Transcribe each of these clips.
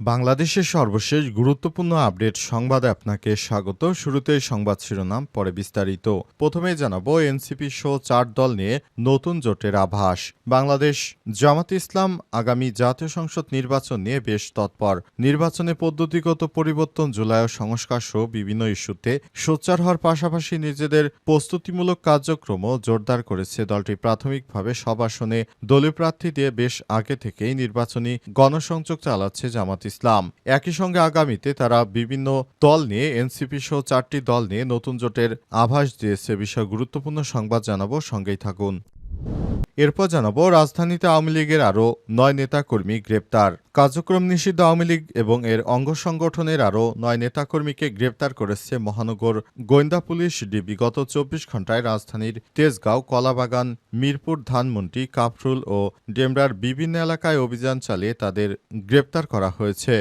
বাংলাদেশের সর্বশেষ গুরুত্বপূর্ণ আপডেট সংবাদে আপনাকে স্বাগত। শুরুতে সংবাদ শিরোনাম, পরে বিস্তারিত। প্রথমে জানাব এনসিপি সহ চার দল নিয়ে নতুন জোটের আভাস। বাংলাদেশ, জামাত ইসলাম আগামী জাতীয় সংসদ নির্বাচন নিয়ে বেশ তৎপর। নির্বাচনে পদ্ধতিগত পরিবর্তন, জুলাই ও সংস্কার সহ বিভিন্ন ইস্যুতে সোচ্চার হওয়ার পাশাপাশি নিজেদের প্রস্তুতিমূলক কার্যক্রমও জোরদার করেছে দলটি। প্রাথমিকভাবে সব আসনে দলীয় প্রার্থী দিয়ে বেশ আগে থেকেই নির্বাচনী গণসংযোগ চালাচ্ছে জামাত ইসলাম। একই সঙ্গে আগামীতে তারা বিভিন্ন দল নিয়ে, এনসিপি সহ চারটি দল নিয়ে নতুন জোটের আভাস দিয়েছে। বিষয়ে গুরুত্বপূর্ণ সংবাদ জানাব, সঙ্গেই থাকুন। এরপর জানাব, রাজধানীতে আওয়ামী লীগের আরও নয় নেতাকর্মী গ্রেপ্তার। কার্যক্রম নিষিদ্ধ আওয়ামী লীগ এবং এর অঙ্গ সংগঠনের আরও নয় নেতাকর্মীকে গ্রেপ্তার করেছে মহানগর গোয়েন্দা পুলিশ ডিবি। গত চব্বিশ ঘন্টায় রাজধানীর তেজগাঁও, কলাবাগান, মিরপুর, ধানমন্ডি, কাফরুল ও ডেমরার বিভিন্ন এলাকায় অভিযান চালিয়ে তাদের গ্রেপ্তার করা হয়েছে।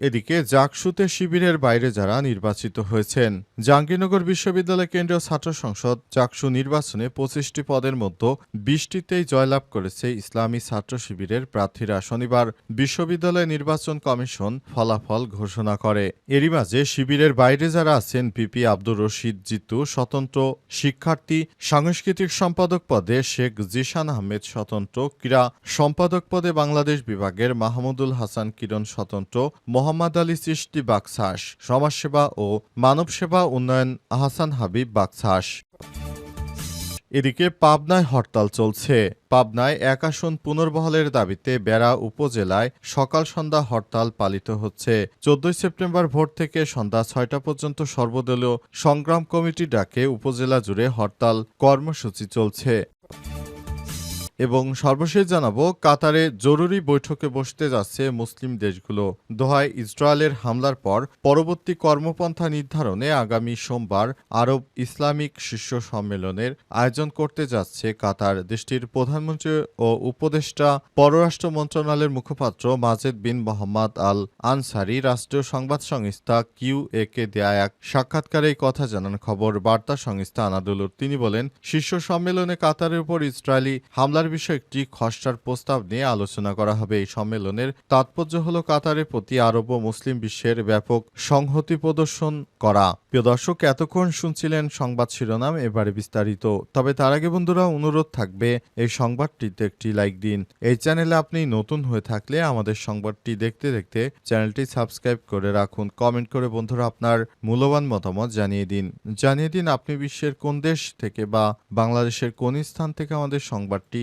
এদিকে জাকসুতে শিবিরের বাইরে যারা নির্বাচিত হয়েছেন, জাহাঙ্গীরনগর বিশ্ববিদ্যালয় কেন্দ্রীয় ছাত্র সংসদ জাকসু নির্বাচনে পঁচিশটি পদের মধ্যে বিশটিতেই জয়লাভ করেছে ইসলামী ছাত্র শিবিরের প্রার্থীরা। শনিবার বিশ্ববিদ্যালয় নির্বাচন কমিশন ফলাফল ঘোষণা করে। এরই মাঝে শিবিরের বাইরে যারা আছেন পিপি আব্দুর রশিদ জিতু স্বতন্ত্র শিক্ষার্থী, সাংস্কৃতিক সম্পাদক পদে শেখ জিশান আহমেদ স্বতন্ত্র ক্রীড়া সম্পাদক পদে বাংলাদেশ বিভাগের মাহমুদুল হাসান কিরণ স্বতন্ত্র মোহাম্মদ আলী সৃষ্টি বাকসাস, সমাজসেবা ও মানব সেবা উন্নয়ন আহসান হাবিব বাকসাস। এদিকে পাবনায় হরতাল চলছে। পাবনায় এক আসন পুনর্বহলের দাবিতে বেড়া উপজেলায় সকাল সন্ধ্যা হরতাল পালিত হচ্ছে। চোদ্দই সেপ্টেম্বর ভোর থেকে সন্ধ্যা ছয়টা পর্যন্ত সর্বদলীয় সংগ্রাম কমিটি ডাকে উপজেলা জুড়ে হরতাল কর্মসূচি চলছে। এবং সর্বশেষ জানাব, কাতারে জরুরি বৈঠকে বসতে যাচ্ছে মুসলিম দেশগুলো। দোহায় ইসরায়েলের হামলার পর পরবর্তী কর্মপন্থা নির্ধারণে আগামী সোমবার আরব ইসলামিক শীর্ষ সম্মেলনের আয়োজন করতে যাচ্ছে কাতার। দেশটির প্রধানমন্ত্রী ও উপদেষ্টা, পররাষ্ট্র মন্ত্রণালয়ের মুখপাত্র মাজেদ বিন মোহাম্মদ আল আনসারি রাষ্ট্রীয় সংবাদ সংস্থা কিউ এ কে দেয়া এক সাক্ষাৎকারে এই কথা জানান। খবর বার্তা সংস্থা আনাদুলুর। তিনি বলেন, শীর্ষ সম্মেলনে কাতারের উপর ইসরায়েলি হামলার হামলার বিষয়ে একটি খসড়ার প্রস্তাব নিয়ে আলোচনা করা হবে। এই সম্মেলনের তাৎপর্য হল কাতারের প্রতি আরব ও মুসলিম বিশ্বের ব্যাপক সংহতি প্রদর্শন করা। প্রিয় দর্শক, এতক্ষণ শুনছিলেন সংবাদ শিরোনাম, এবারে বিস্তারিত। তবে তার আগে বন্ধুরা, অনুরোধ থাকবে এই সংবাদটিতে একটি লাইক দিন। এই চ্যানেলে আপনি নতুন হয়ে থাকলে আমাদের সংবাদটি দেখতে দেখতে চ্যানেলটি সাবস্ক্রাইব করে রাখুন। কমেন্ট করে বন্ধুরা আপনার মূল্যবান মতামত জানিয়ে দিন। জানিয়ে দিন আপনি বিশ্বের কোন দেশ থেকে বা বাংলাদেশের কোন স্থান থেকে আমাদের সংবাদটি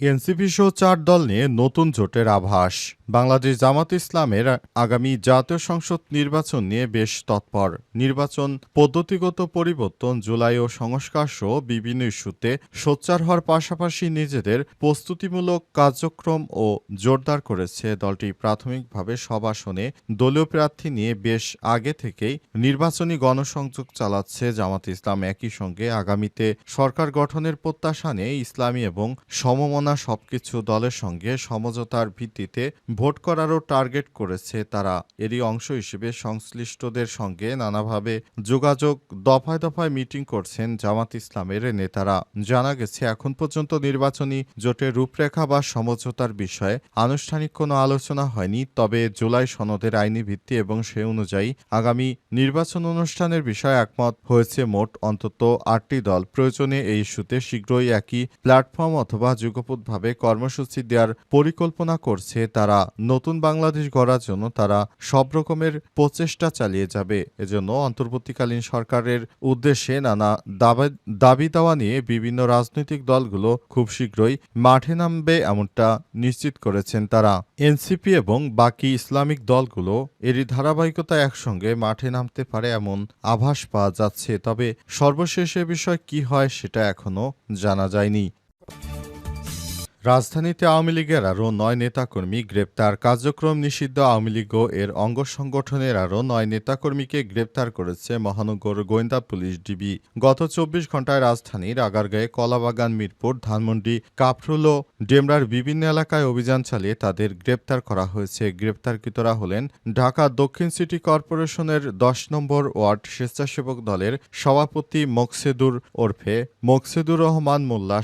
এনসিপি সহ চার দল নিয়ে নতুন জোটের আভাস। বাংলাদেশ জামাত ইসলামের আগামী জাতীয় সংসদ নির্বাচন নিয়ে বেশ তৎপর। নির্বাচন পদ্ধতিগত পরিবর্তন, জুলাই ও সংস্কার সহ বিভিন্ন ইস্যুতে সোচ্চার হওয়ার পাশাপাশি নিজেদের প্রস্তুতিমূলক কার্যক্রম ও জোরদার করেছে দলটি। প্রাথমিকভাবে সব আসনে দলীয় প্রার্থী নিয়ে বেশ আগে থেকেই নির্বাচনী গণসংযোগ চালাচ্ছে জামাত ইসলাম। একই সঙ্গে আগামীতে সরকার গঠনের প্রত্যাশা নিয়ে ইসলামী এবং সমমনা সবকিছু দলের সঙ্গে সমঝোতার ভিত্তিতে ভোট করারও টার্গেট করেছে তারা। এরই অংশ হিসেবে সংশ্লিষ্টদের সঙ্গে নানাভাবে যোগাযোগ, দফায় দফায় মিটিং করছেন জামাত ইসলামের নেতারা। জানা গেছে, এখন পর্যন্ত নির্বাচনী জোটের রূপরেখা বা সমঝোতার বিষয়ে আনুষ্ঠানিক কোনো আলোচনা হয়নি, তবে জুলাই সনদের আইনি ভিত্তি এবং সে অনুযায়ী আগামী নির্বাচন অনুষ্ঠানের বিষয়ে একমত হয়েছে মোট অন্তত আটটি দল। প্রয়োজনে এই ইস্যুতে শীঘ্রই একই প্ল্যাটফর্ম অথবা যুগপৎভাবে কর্মসূচি দেওয়ার পরিকল্পনা করছে তারা। নতুন বাংলাদেশ গড়ার জন্য তারা সব রকমের প্রচেষ্টা চালিয়ে যাবে। এজন্য অন্তর্বর্তীকালীন সরকারের উদ্দেশ্যে নানা দাবি দাওয়া নিয়ে বিভিন্ন রাজনৈতিক দলগুলো খুব শীঘ্রই মাঠে নামবে এমনটা নিশ্চিত করেছেন তারা। এনসিপি এবং বাকি ইসলামিক দলগুলো এরই ধারাবাহিকতা একসঙ্গে মাঠে নামতে পারে এমন আভাস পাওয়া যাচ্ছে। তবে সর্বশেষ এ বিষয় কি হয় সেটা এখনও জানা যায়নি। রাজধানীতে আওয়ামী লীগের আরও নয় নেতাকর্মী গ্রেপ্তার। কার্যক্রম নিষিদ্ধ। আওয়ামী লীগ এর অঙ্গ সংগঠনের আরও নয় নেতাকর্মীকে গ্রেপ্তার করেছে মহানগর গোয়েন্দা পুলিশ ডিবি। গত চব্বিশ ঘন্টায় রাজধানীর আগারগাঁয়ে কলাবাগান, মিরপুর, ধানমন্ডি কাফরুল ও ডেমরার বিভিন্ন এলাকায় অভিযান চালিয়ে তাদের গ্রেপ্তার করা হয়েছে। গ্রেপ্তারকৃতরা হলেন ঢাকা দক্ষিণ সিটি কর্পোরেশনের দশ নম্বর ওয়ার্ড স্বেচ্ছাসেবক দলের সভাপতি মোকসেদুর ওরফে মোকসেদুর রহমান মোল্লা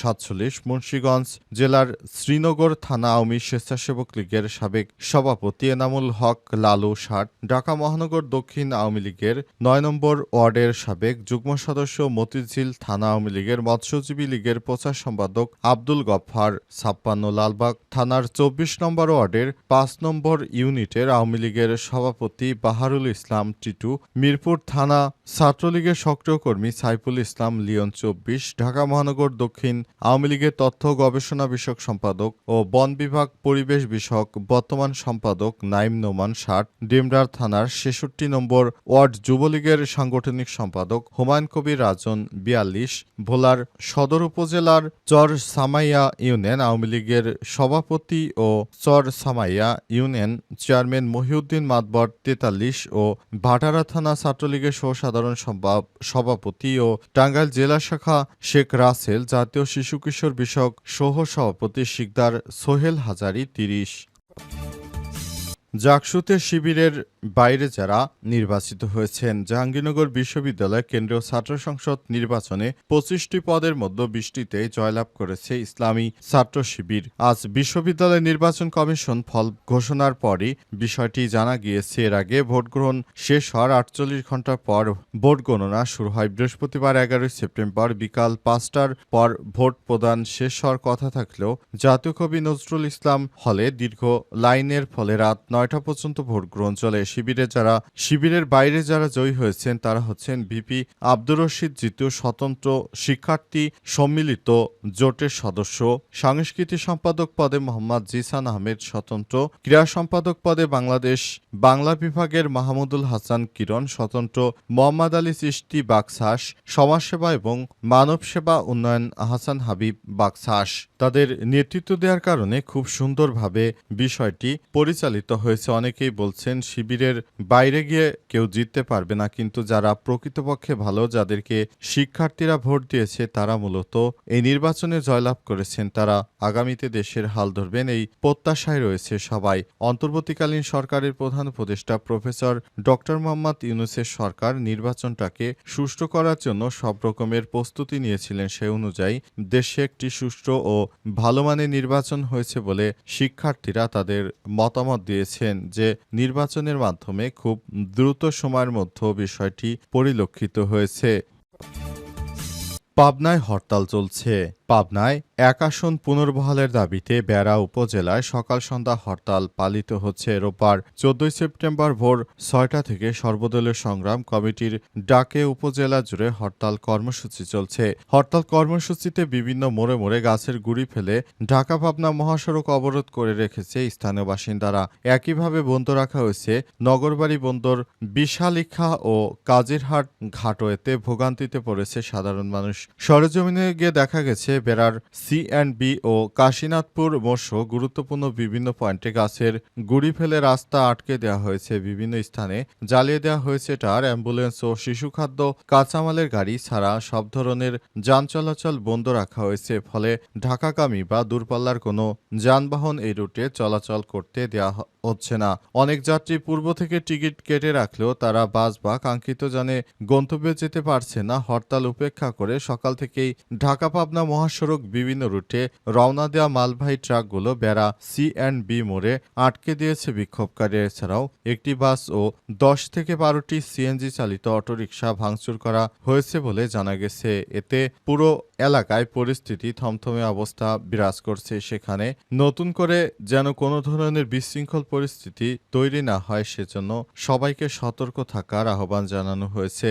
সাতচল্লিশ মুন্সীগঞ্জ জেলার শ্রীনগর থানা আওয়ামী স্বেচ্ছাসেবক লীগের সাবেক সভাপতি এনামুল হক লালু ষাট, ঢাকা মহানগর দক্ষিণ আওয়ামী লীগের নয় নম্বর ওয়ার্ডের সাবেক যুগ্ম সদস্য মতিঝিল থানা আওয়ামী লীগের মৎস্যজীবী লীগের প্রচার সম্পাদক আব্দুল গফফার, ছাপ্পান্ন লালবাগ থানার চব্বিশ নম্বর ওয়ার্ডের পাঁচ নম্বর ইউনিটের আওয়ামী লীগের সভাপতি বাহারুল ইসলাম টিটু, মিরপুর থানা ছাত্রলীগের সক্রিয় কর্মী সাইফুল ইসলাম লিওন চব্বিশ, ঢাকা মহানগর দক্ষিণ আওয়ামী লীগের তথ্য গবেষণা বিষয়ক সম্পাদক ও বন বিভাগ পরিবেশ বিষয়ক বর্তমান সম্পাদক নাইম নোমান ষাট, ডিমরার থানার ছেষট্টি নম্বর ওয়ার্ড যুবলীগের সাংগঠনিক সম্পাদক হুমায়ুন কবির রাজন বিয়াল্লিশ, ভোলার সদর উপজেলার চর সামাইয়া ইউনিয়ন আওয়ামী লীগের সভাপতি ও চর সামাইয়া ইউনিয়ন চেয়ারম্যান মহিউদ্দিন মাতবর তেতাল্লিশ ও ভাটারা থানা ছাত্রলীগের সহ সাধারণ সভাপতি ও টাঙ্গাইল জেলা শাখা শেখ রাসেল, জাতীয় শিশু কিশোর বিষয়ক সহ সভাপতি শিকদার সোহেল হাজারি তিরিশ। জাকসুতে শিবিরের বাইরে যারা নির্বাচিত হয়েছেন, জাহাঙ্গীরনগর বিশ্ববিদ্যালয় কেন্দ্রীয় ছাত্র সংসদ নির্বাচনে পঁচিশটি পদের মধ্যে বিশটিতে জয়লাভ করেছে ইসলামী ছাত্র শিবির। আজ বিশ্ববিদ্যালয় নির্বাচন কমিশন ফল ঘোষণার পরই বিষয়টি জানা গিয়েছে। এর আগে ভোট গ্রহণ শেষ হওয়ার আটচল্লিশ ঘণ্টা পর ভোট গণনা শুরু হয়। বৃহস্পতিবার এগারোই সেপ্টেম্বর বিকাল পাঁচটার পর ভোট প্রদান শেষ হওয়ার কথা থাকলেও জাতীয় কবি নজরুল ইসলাম হলে দীর্ঘ লাইনের ফলে রাত নয়টা পর্যন্ত ভোট গ্রহণ চলে। শিবিরে যারা, শিবিরের বাইরে যারা জয়ী হয়েছেন, তারা হচ্ছেন ভিপি আব্দুর রশিদ জিতু স্বতন্ত্র শিক্ষার্থী সম্মিলিত জোটের সদস্য। সাংস্কৃতিক সম্পাদক পদে মোহাম্মদ জিসান আহমেদ স্বতন্ত্র। ক্রীড়া সম্পাদক পদে বাংলাদেশ, বাংলা বিভাগের মাহমুদুল হাসান কিরণ স্বতন্ত্র। মোহাম্মদ আলী চিস্তি বাকসাস সমাজসেবা এবং মানব সেবা উন্নয়ন হাসান হাবিব বাকসাস তাদের নেতৃত্ব দেওয়ার কারণে খুব সুন্দরভাবে বিষয়টি পরিচালিত হয়েছে অনেকেই বলছেন, শিবিরের বাইরে গিয়ে কেউ জিততে পারবে না, কিন্তু যারা প্রকৃতপক্ষে ভালো, যাদেরকে শিক্ষার্থীরা ভোট দিয়েছে, তারা মূলত এই নির্বাচনে জয়লাভ করেছেন। তারা আগামীতে দেশের হাল ধরবেন, এই প্রত্যাশায় রয়েছে সবাই। অন্তর্বর্তীকালীন সরকারের প্রধান উপদেষ্টা প্রফেসর ডক্টর মোহাম্মদ ইউনুসের সরকার নির্বাচনটাকে সুষ্ঠু করার জন্য সব রকমের প্রস্তুতি নিয়েছিলেন। সে অনুযায়ী, দেশে একটি সুষ্ঠু ও ভালো মানের নির্বাচন হয়েছে বলে শিক্ষার্থীরা তাদের মতামত দিয়েছেন যে নির্বাচনের মাধ্যমে খুব দ্রুত সময়ের মধ্যে বিষয়টি পরিলক্ষিত হয়েছে। পাবনায় হরতাল চলছে। পাবনায় এক আসন পুনর্বহালের দাবিতে বেড়া উপজেলায় সকাল সন্ধ্যা হরতাল পালিত হচ্ছে রোববার চোদ্দই সেপ্টেম্বর ভোর ছয়টা থেকে সর্বদলীয় সংগ্রাম কমিটির ডাকে উপজেলা জুড়ে হরতাল কর্মসূচি চলছে। হরতাল কর্মসূচিতে বিভিন্ন মোড়ে মোড়ে গাছের গুড়ি ফেলে ঢাকা পাবনা মহাসড়ক অবরোধ করে রেখেছে স্থানীয় বাসিন্দারা। একইভাবে বন্ধ রাখা হয়েছে নগরবাড়ি বন্দর বিশালিখা ও কাজিরহাট ঘাটওয়েতে ভোগান্তিতে পড়েছে সাধারণ মানুষ। সরেজমিনে গিয়ে দেখা গেছে বেড়ার সি অ্যান্ড বি ও কাশীনাথপুর মোর্শ গুরুত্বপূর্ণ বিভিন্ন পয়েন্টে গাছের গুড়ি ফেলে রাস্তা আটকে দেওয়া হয়েছে বিভিন্ন স্থানে। জ্বালিয়ে দেওয়া হয়েছে টার অ্যাম্বুলেন্স ও শিশু খাদ্য, কাঁচামালের গাড়ি ছাড়া সব ধরনের যান চলাচল বন্ধ রাখা হয়েছে। ফলে ঢাকাগামী বা দূরপাল্লার কোনো যানবাহন এই রুটে চলাচল করতে দেওয়া হচ্ছে না। অনেক যাত্রী পূর্ব থেকে টিকিট কেটে রাখলেও তারা বাস বা কাঙ্ক্ষিত জানে গন্তব্যে যেতে পারছে না। হরতাল উপেক্ষা করে সকাল থেকেই ঢাকা পাবনা মহাসড়ক বিভিন্ন রুটে রওনা দেওয়া মালবাহী ট্রাকগুলো বেড়া সি অ্যান্ড বি মোড়ে আটকে দিয়েছে বিক্ষোভকারী। এছাড়াও একটি বাস ও দশ থেকে বারোটি সিএনজি চালিত অটোরিকশা ভাঙচুর করা হয়েছে বলে জানা গেছে। এতে পুরো এলাকায় পরিস্থিতি থমথমে অবস্থা বিরাজ করছে। সেখানে নতুন করে যেন কোনো ধরনের বিশৃঙ্খল পরিস্থিতি তৈরি না হয়, সেজন্য সবাইকে সতর্ক থাকার আহ্বান জানানো হয়েছে।